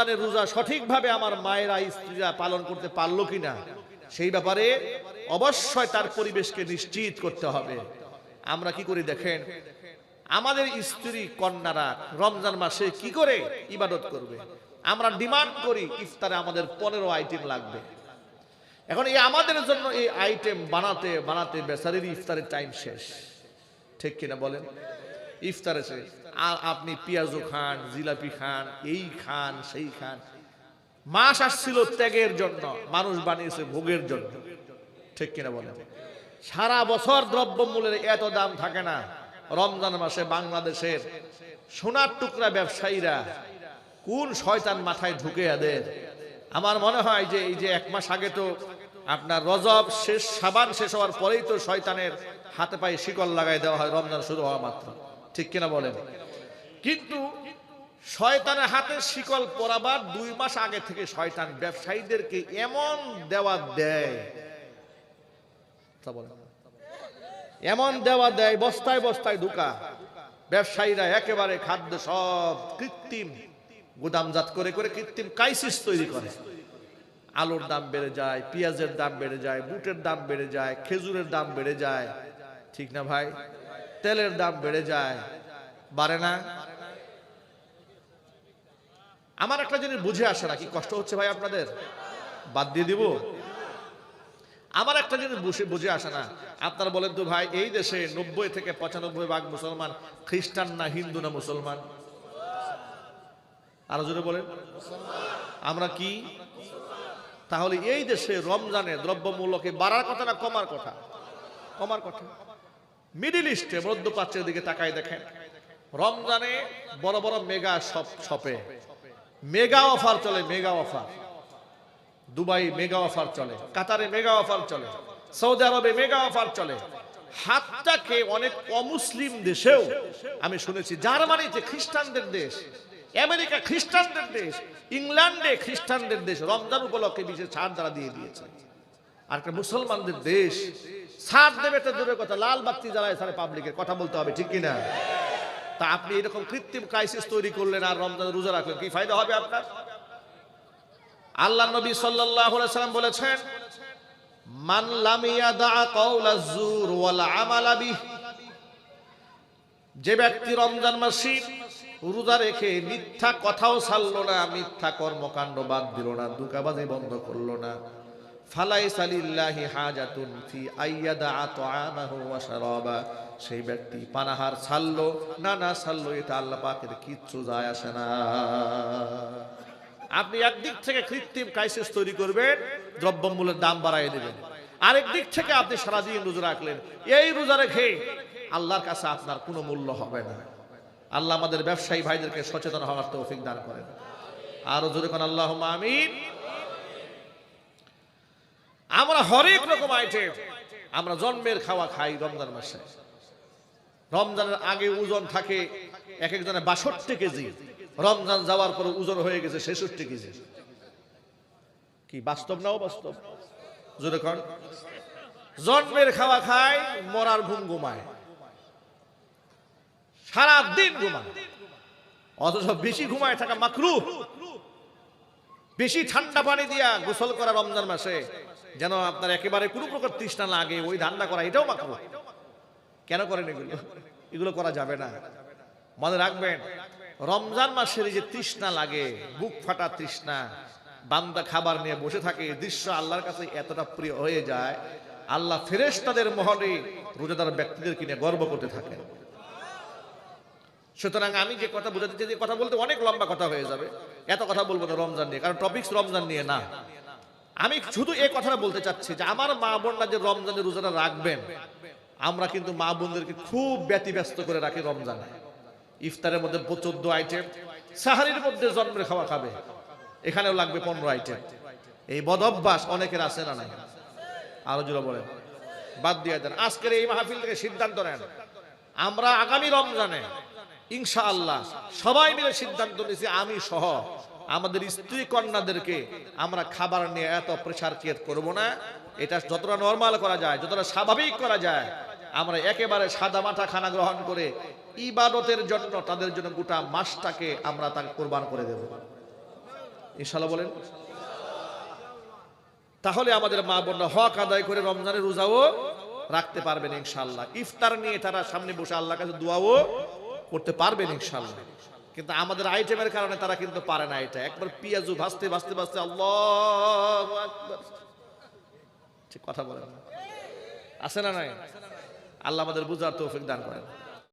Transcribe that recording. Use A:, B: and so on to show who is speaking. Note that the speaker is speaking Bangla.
A: রমজানের রোজা সঠিকভাবে আমার মায়েরা, স্ত্রীরা পালন করতে পারল কিনা, সেই ব্যাপারে অবশ্যই তার পরিবেশকে নিশ্চিত করতে হবে। আমরা কি করি দেখেন, আমাদের স্ত্রী, কন্যারা রমজান মাসে কি করে ইবাদত করবে? আমরা ডিমান্ড করি ইফতারে আমাদের পনেরো আইটেম লাগবে। এখন এই আমাদের জন্য এই আইটেম বানাতে বানাতে বেচারির ইফতারের টাইম শেষ। ঠিক কিনা বলেন? ইফতারে আর আপনি পেঁয়াজও খান, জিলাপি খান, এই খান, সেই খান। মাস আসছিল ত্যাগের জন্য, মানুষ বানিয়েছে ভোগের জন্য। ঠিক কিনা বলেন? সারা বছর দ্রব্যমূল্যের এত দাম থাকে না। রমজান মাসে বাংলাদেশের সোনার টুকরা ব্যবসায়ীরা কোন শয়তান মাথায় ঢুকে এদের আমার মনে হয় যে এই যে এক মাস আগে তো আপনার রজব শেষ, সাবান শেষ হওয়ার পরেই তো শয়তানের হাতে পায়ে শিকল লাগাই দেওয়া হয়, রমজান শুরু হওয়া মাত্র। ঠিক কিনা বলেন? কিন্তু শয়তানের হাতে শিকল পরাবার দুই মাস আগে থেকে শয়তান ব্যবসায়ীদেরকে এমন দেওয়া দেয়। এমন দেওয়া দেয়, বস্তায় বস্তায় ঢুকা। ব্যবসায়ীরা একেবারে খাদ্য সব কৃত্রিম গুদামজাত করে করে কৃত্রিম ক্রাইসিস তৈরি করে। আলুর দাম বেড়ে যায়, পেঁয়াজের দাম বেড়ে যায়, বুটের দাম বেড়ে যায়, খেজুরের দাম বেড়ে যায়। ঠিক না ভাই? তেলের দাম বেড়ে যায়। বাড়ে না? আমার একটা জিনিস বুঝে আসে না, কি কষ্ট হচ্ছে ভাই আপনাদের? বাদ দিয়ে দিব। আমার একটা জিনিস বুঝে বুঝে আসে না। আপনারা বলেন তো ভাই, এই দেশে নব্বই থেকে পঁচানব্বই ভাগ মুসলমান খ্রিস্টান না হিন্দু না মুসলমান? আরও জোরে বলেন। আমরা কি? তাহলে এই দেশে রমজানে দ্রব্যমূল্যকে বাড়ার কথা না কমার কথা? কমার কথা। মিডিল ইস্টে মধ্যপ্রাচ্যের দিকে তাকাই দেখেন। রমজানে বড় বড় মেগা শপ শপে। মেগা অফার চলে, mega offer. Dubai mega offer চলে, কাতারে মেগা অফার চলে, সৌদি আরবে মেগা অফার চলে। হাতটাকে অনেক অমুসলিম দেশেও আমি শুনেছি, জার্মানিতে খ্রিস্টানদের দেশ, আমেরিকা খ্রিস্টানদের দেশ, ইংল্যান্ডে খ্রিস্টানদের দেশ, রমজান উপলক্ষে বিশেষ ছাড় দ্বারা দিয়ে দিয়েছে। আর একটা মুসলমানদের দেশ ছাড় দেবে তো দূরের কথা। লাল বাতি জ্বালায় সারে পাবলিকের কথা বলতে হবে, ঠিক কিনা? তা আপনি এরকম কৃত্রিম ক্রাইসিস তৈরি করলেন আর রমজান রোজা রাখলেন, কি ফায়দা হবে আপনার? আল্লাহ নবী সাল্লাল্লাহু আলাইহি সাল্লাম বলেছেন, মান লাম ইয়াদা কাওলা যুর ওয়াল আমালা বিহ। যে ব্যক্তি রমজান মাসে রোজা রেখে মিথ্যা কথাও ছাড়লো না, মিথ্যা কর্মকাণ্ড বাদ দিল না, দুকাবাজি বন্ধ করল না। সেই ব্যক্তি পানাহার ছাড়লো, না না ছাড়লো এটা আল্লাহ পাকের কিচ্ছু যায় আসে না। আপনি একদিক থেকে কৃত্রিম ক্রাইসিস তৈরি করবেন, দ্রব্যমূল্যের দাম বাড়াই দেবেন। আরেক দিক থেকে আপনি সারাদিন রোজা রাখলেন, এই রোজা রেখে আল্লাহর কাছে আপনার কোনো মূল্য হবে না। আল্লাহ আমাদের ব্যবসায়ী ভাইদেরকে সচেতন হওয়ার তৌফিক দান করেন। আরও জোরে কোন আল্লাহ আমিন। আমরা হরেক রকম আইটেম আমরা জন্মের খাওয়া খাই রমজান মাসে। রমজানের আগে ওজন থাকে এক একজনের বাষট্টি কেজি। রমজান যাওয়ার পর ওজন হয়ে গেছে ছেষট্টি কেজি। কি বাস্তব নাও বাস্তব জন্মের খাওয়া খায় মরার ঘুম ঘুমায়। সারা দিন ঘুমায়। অথচ বেশি ঘুমায় থাকা মাকরু বেশি ঠান্ডা পানি দিয়া গোসল করা রমজান মাসে। যেন আপনার একেবারে কোনো প্রকার তৃষ্ণা লাগে, ওই ধান্দা করা, এটাও মাকরু। কেন করেন এগুলো? এগুলো করা যাবে না। মনে রাখবেন, রমজান মাসের যে তৃষ্ণা লাগে, বুক ফাটা তৃষ্ণা, বান্দা খাবার নিয়ে বসে থাকে দৃশ্য আল্লাহর কাছে এতটা প্রিয় হয়ে যায়, আল্লাহ ফেরেশতাদের মহলে রোজাদার ব্যক্তিদের কিনে গর্ব করতে থাকে। সুতরাং আমি যে কথা বোঝাতে চাই কথা বলতে অনেক লম্বা কথা হয়ে যাবে। এত কথা বলব না রমজান নিয়ে, কারণ টপিকস রমজান নিয়ে না। আমি শুধু এই কথাটা বলতে চাচ্ছি যে আমার মা বোনরা যে রমজানের রোজাটা রাখবেন, আমরা কিন্তু মা বোনদেরকে খুব ব্যতিব্যস্ত করে রাখি রমজানে। ইফতারের মধ্যে চোদ্দ আইটেম, সাহারির মধ্যে জন্মের খাওয়া খাবে, এখানেও লাগবে পনেরো আইটেম। এই বদ অভ্যাস অনেকের আছে না নাই? আরও জোরে বলেন। বাদ দিয়ে দেন। আজকের এই মাহফিল থেকে সিদ্ধান্ত নেন। আমরা আগামী রমজানে, ইনশাআল্লাহ, সবাই মিলে সিদ্ধান্ত নিয়েছি, আমি সহ আমাদের স্ত্রী কন্যাদেরকে আমরা খাবার নিয়ে এত প্রেশার ক্রিয়েট করব না। এটা যতটা নর্মাল করা যায়, যতটা স্বাভাবিক করা যায়, আমরা একেবারে সাদা মাথা খানা গ্রহণ করে ইবাদতের জন্য তাদের জন্য গোটা মাসটাকে আমরা তাকে কোরবান করে দেব। ইনশাল্লাহ বলেন। তাহলে আমাদের মা বোনরা হক আদায় করে রমজানের রোজাও রাখতে পারবেন ইনশাল্লাহ ইফতার নিয়ে তারা সামনে বসে আল্লাহ কাছে দোয়াও করতে পারবেন ইনশাল্লাহ কিন্তু আমাদের আইটেমের কারণে তারা কিন্তু পারে না এটা। একবার পিয়াজু ভাসতে ভাসতে ভাসতে আল্লাহ ঠিক কথা বলেন আছে না নাই? আল্লাহ আমাদের বুঝার তৌফিক দান করেন।